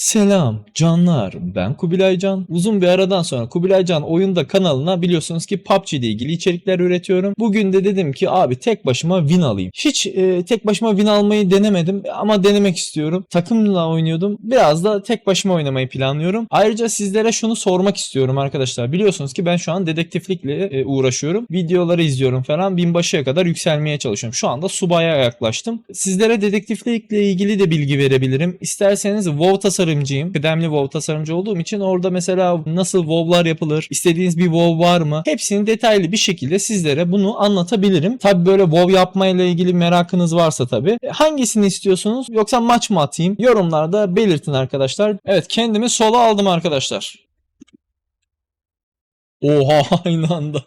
Selam canlar ben Kubilay Can. Uzun bir aradan sonra Kubilay Can oyunda kanalına biliyorsunuz ki PUBG ile ilgili içerikler üretiyorum. Bugün de dedim ki abi tek başıma win alayım. Hiç e, tek başıma win almayı denemedim ama denemek istiyorum. Takımla oynuyordum. Biraz da tek başıma oynamayı planlıyorum. Ayrıca sizlere şunu sormak istiyorum arkadaşlar. Biliyorsunuz ki ben şu an dedektiflikle e, uğraşıyorum. Videoları izliyorum falan. Binbaşıya kadar yükselmeye çalışıyorum. Şu anda subaya yaklaştım. Sizlere dedektiflikle ilgili de bilgi verebilirim. İsterseniz WoW tasarımcıyım. Kıdemli WoW tasarımcı olduğum için orada mesela nasıl WoW'lar yapılır, istediğiniz bir WoW var mı? Hepsini detaylı bir şekilde sizlere bunu anlatabilirim. Tabi böyle WoW yapmayla ilgili merakınız varsa tabi. Hangisini istiyorsunuz? Yoksa maç mı atayım? Yorumlarda belirtin arkadaşlar. Evet kendimi sola aldım arkadaşlar. Oha aynı anda.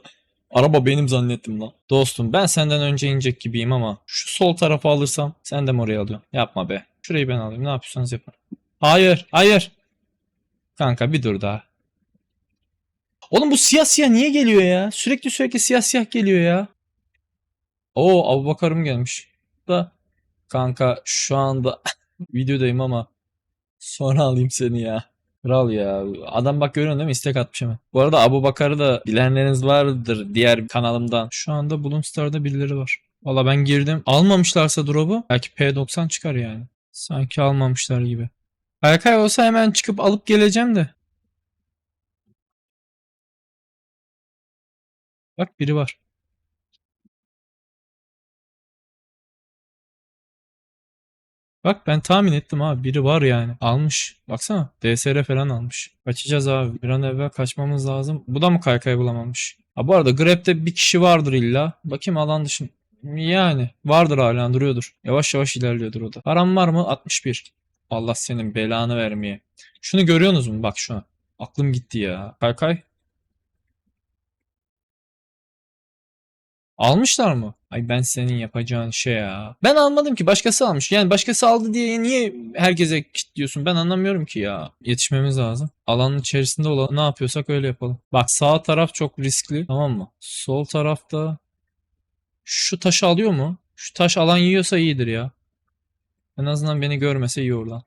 Araba benim zannettim lan. Dostum ben senden önce inecek gibiyim ama şu sol tarafa alırsam sen de mi oraya alıyorsun? Yapma be. Şurayı ben alayım. Ne yapıyorsanız yapın. Hayır. Hayır. Kanka bir dur daha. Oğlum bu siyah siyah niye geliyor ya? Sürekli sürekli siyah siyah geliyor ya. Oo Abubakar'ım gelmiş. Da kanka şu anda videodayım ama sonra alayım seni ya. Kral ya. Adam bak görüyorsun değil mi? İstek atmış hemen. Bu arada Abu Bakar'ı da bilenleriniz vardır diğer kanalımdan. Şu anda Bloomstar'da birileri var. Valla ben girdim. Almamışlarsa drop'u belki P90 çıkar yani. Sanki almamışlar gibi. Kaykay olsa hemen çıkıp alıp geleceğim de. Bak biri var. Bak ben tahmin ettim abi. Biri var yani. Almış. Baksana. DSR falan almış. Kaçacağız abi. Bir an evvel kaçmamız lazım. Bu da mı kaykay bulamamış? Ha bu arada Grab'de bir kişi vardır illa. Bakayım alan dışın. Yani vardır hala duruyordur. Yavaş yavaş ilerliyordur o da. Param var mı? 61. Allah senin belanı vermeye. Şunu görüyorsunuz mu? Bak şu an. Aklım gitti ya. Kaykay. Almışlar mı? Ay ben senin yapacağın şey ya. Ben almadım ki başkası almış. Yani başkası aldı diye niye herkese kilitliyorsun? Ben anlamıyorum ki ya. Yetişmemiz lazım. Alanın içerisinde olan ne yapıyorsak öyle yapalım. Bak sağ taraf çok riskli tamam mı? Sol tarafta şu taşı alıyor mu? Şu taş alan yiyorsa iyidir ya. En azından beni görmese iyi oradan.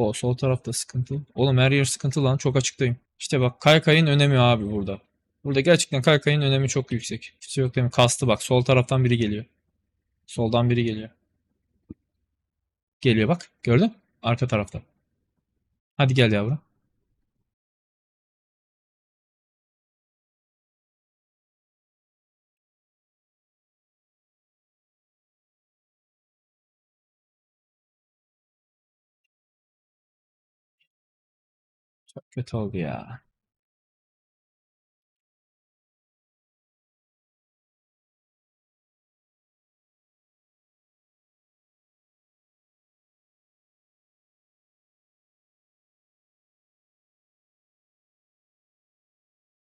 O sol tarafta sıkıntı. Oğlum her yer sıkıntı lan çok açıktayım. İşte bak kaykayın önemi abi burada. Burada gerçekten kaykayın önemi çok yüksek. Kimse yok değil mi? Kastı bak. Sol taraftan biri geliyor. Soldan biri geliyor. Geliyor bak. Gördün? Arka tarafta. Hadi gel yavrum. Çok kötü oldu ya.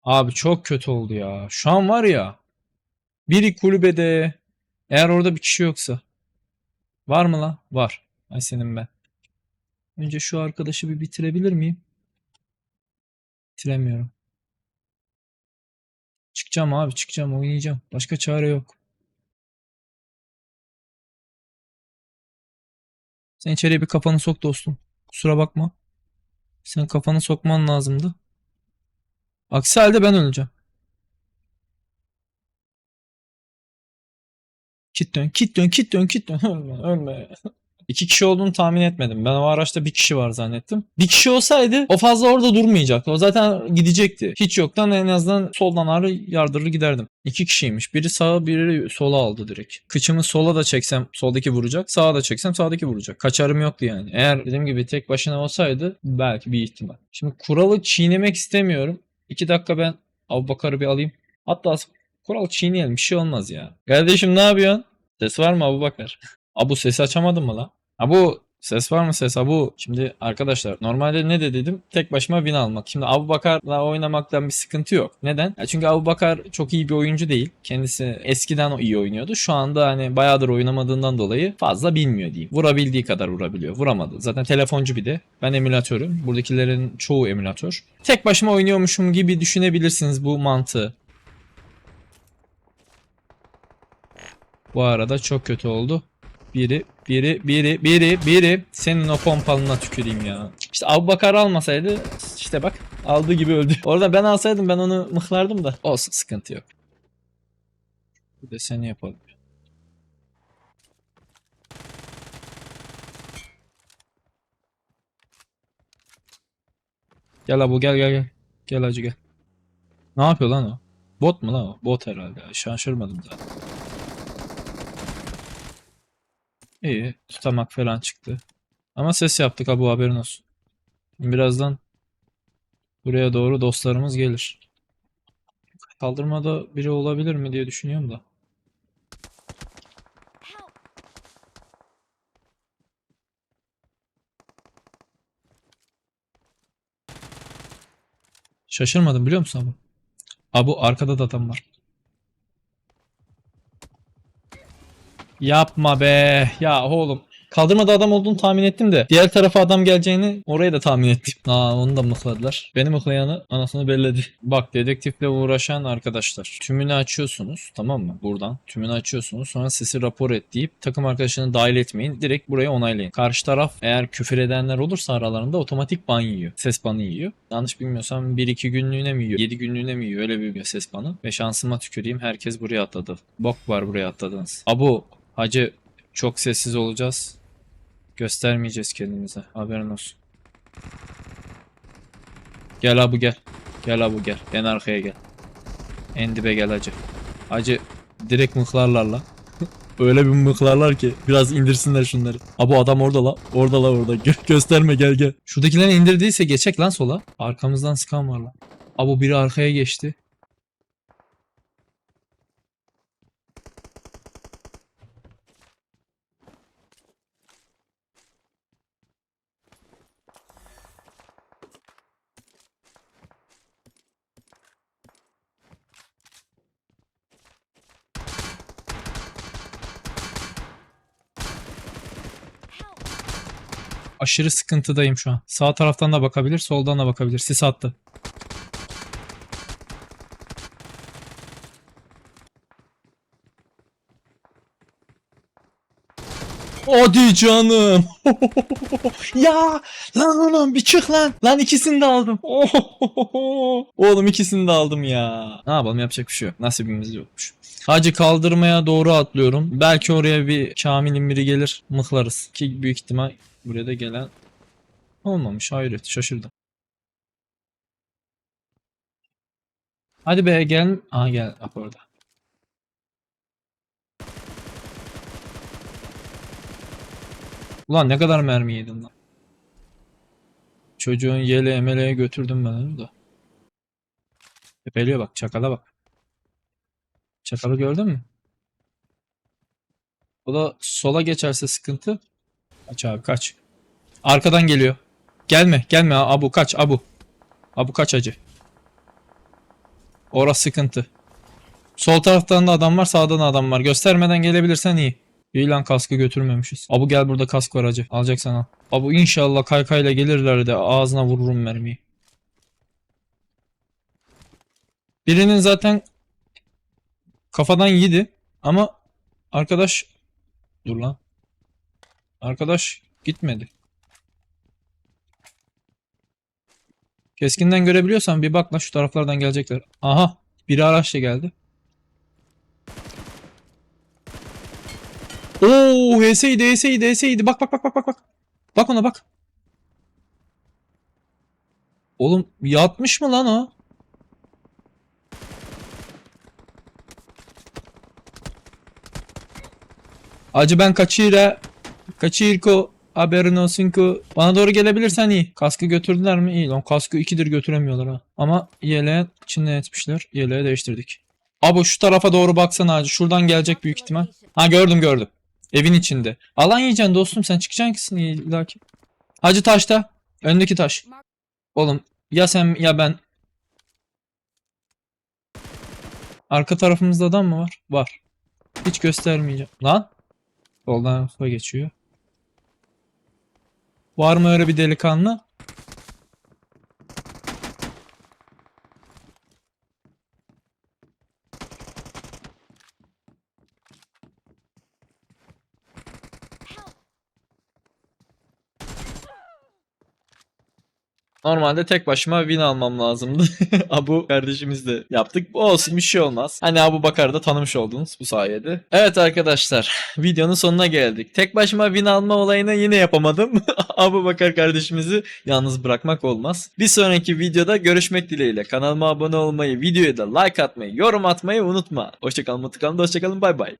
Abi çok kötü oldu ya. Şu an var ya. Biri kulübede. Eğer orada bir kişi yoksa. Var mı lan? Var. Ay senin ben. Önce şu arkadaşı bir bitirebilir miyim? Bitiremiyorum. Çıkacağım abi çıkacağım oynayacağım. Başka çare yok. Sen içeriye bir kafanı sok dostum. Kusura bakma. Sen kafanı sokman lazımdı. Aksi halde ben öleceğim. Kit dön, kit dön, kit dön, kit dön. Ölme, ölme. İki kişi olduğunu tahmin etmedim. Ben o araçta bir kişi var zannettim. Bir kişi olsaydı o fazla orada durmayacaktı. O zaten gidecekti. Hiç yoktan en azından soldan ağrı yardırır giderdim. İki kişiymiş. Biri sağa biri sola aldı direkt. Kıçımı sola da çeksem soldaki vuracak. Sağa da çeksem sağdaki vuracak. Kaçarım yoktu yani. Eğer dediğim gibi tek başına olsaydı belki bir ihtimal. Şimdi kuralı çiğnemek istemiyorum. İki dakika ben Abubakar'ı bir alayım. Hatta kural çiğneyelim bir şey olmaz ya. Kardeşim ne yapıyorsun? Ses var mı Abubakar? Abu sesi açamadın mı lan? Abu ses var mı ses Abu? Şimdi arkadaşlar normalde ne de dedim? Tek başıma win almak. Şimdi Abu Bakar'la oynamaktan bir sıkıntı yok. Neden? Ya çünkü Abu Bakar çok iyi bir oyuncu değil. Kendisi eskiden iyi oynuyordu. Şu anda hani bayağıdır oynamadığından dolayı fazla bilmiyor diyeyim. Vurabildiği kadar vurabiliyor. Vuramadı. Zaten telefoncu bir de. Ben emülatörüm. Buradakilerin çoğu emülatör. Tek başıma oynuyormuşum gibi düşünebilirsiniz bu mantığı. Bu arada çok kötü oldu. Biri, biri, biri, biri, biri. Senin o pompalına tüküreyim ya. İşte Abu Bakar almasaydı işte bak aldığı gibi öldü. Orada ben alsaydım ben onu mıhlardım da. Olsun sıkıntı yok. Bir de seni yapalım. Gel Abu gel gel gel. Gel hacı gel. Ne yapıyor lan o? Bot mu lan o? Bot herhalde. Şaşırmadım zaten. İyi. Tutamak falan çıktı. Ama ses yaptık Abu haberin olsun. Birazdan buraya doğru dostlarımız gelir. Kaldırmada biri olabilir mi diye düşünüyorum da. Şaşırmadım biliyor musun Abu? Abu arkada da adam var. Yapma be. Ya oğlum. Kaldırmada adam olduğunu tahmin ettim de. Diğer tarafa adam geleceğini oraya da tahmin ettim. Aa onu da mıhladılar. Beni mıhlayanı anasını belledi. Bak dedektifle uğraşan arkadaşlar. Tümünü açıyorsunuz tamam mı? Buradan. Tümünü açıyorsunuz. Sonra sesi rapor et deyip takım arkadaşını dahil etmeyin. Direkt buraya onaylayın. Karşı taraf eğer küfür edenler olursa aralarında otomatik ban yiyor. Ses banı yiyor. Yanlış bilmiyorsam 1-2 günlüğüne mi yiyor? 7 günlüğüne mi yiyor? Öyle bir ses banı. Ve şansıma tüküreyim herkes buraya atladı. Bok var buraya atladınız. Abu Hacı çok sessiz olacağız. Göstermeyeceğiz kendimize. Haberin olsun. Gel abu gel. Gel abu gel. En arkaya gel. En dibe gel hacı. Hacı direkt mıhlarlar la. Öyle bir mıhlarlar ki biraz indirsinler şunları. Abu adam orada la. Orada la orada. Gö- gösterme gel gel. Şuradakilerini indirdiyse geçecek lan sola. Arkamızdan sıkan var lan. Abu biri arkaya geçti. Aşırı sıkıntıdayım şu an. Sağ taraftan da bakabilir, soldan da bakabilir. Sis attı. Hadi canım. ya lan oğlum bir çık lan. Lan ikisini de aldım. oğlum ikisini de aldım ya. Ne yapalım yapacak bir şey yok. Nasibimiz yokmuş. Hacı kaldırmaya doğru atlıyorum. Belki oraya bir Kamil'in biri gelir. Mıhlarız. Ki büyük ihtimal buraya da gelen olmamış. Hayret şaşırdım. Hadi be gel. Aa gel. Bak orada. Ulan ne kadar mermi yedin lan. Çocuğun yeleğe meleğe götürdüm ben onu da. Tepeliyor bak. Çakala bak. Çakalı gördün mü? O da sola geçerse sıkıntı. Kaç abi kaç. Arkadan geliyor. Gelme gelme Abu kaç Abu. Abu kaç acı. Orası sıkıntı. Sol taraftan da adam var sağdan da adam var. Göstermeden gelebilirsen iyi. İyi lan kaskı götürmemişiz. Abu gel burada kask var acı. Alacaksan al. Abu inşallah kaykayla gelirler de ağzına vururum mermiyi. Birinin zaten kafadan yedi ama arkadaş dur lan. Arkadaş gitmedi. Keskinden görebiliyorsan bir bak lan şu taraflardan gelecekler. Aha biri araçla geldi. Oo HS'ydi HS'ydi HS'ydi bak bak bak bak bak bak. Bak ona bak. Oğlum yatmış mı lan o? Acı ben kaçıyla Kaçırko haberin olsun ki bana doğru gelebilirsen iyi. Kaskı götürdüler mi? İyi lan kaskı ikidir götüremiyorlar ha. Ama yeleğe içinden etmişler. Yeleği değiştirdik. Abo şu tarafa doğru baksana hacı. Şuradan gelecek büyük ihtimal. Ha gördüm gördüm. Evin içinde. Alan yiyeceksin dostum sen çıkacaksın ki illaki. Hacı taşta. Öndeki taş. Oğlum ya sen ya ben. Arka tarafımızda adam mı var? Var. Hiç göstermeyeceğim. Lan. Soldan sola geçiyor. Var mı öyle bir delikanlı? Normalde tek başıma win almam lazımdı. Abu kardeşimiz de yaptık. Bu olsun bir şey olmaz. Hani Abu Bakar'ı da tanımış oldunuz bu sayede. Evet arkadaşlar videonun sonuna geldik. Tek başıma win alma olayını yine yapamadım. Abu Bakar kardeşimizi yalnız bırakmak olmaz. Bir sonraki videoda görüşmek dileğiyle. Kanalıma abone olmayı, videoya da like atmayı, yorum atmayı unutma. Hoşçakalın, mutlu kalın, hoşçakalın, bay bay.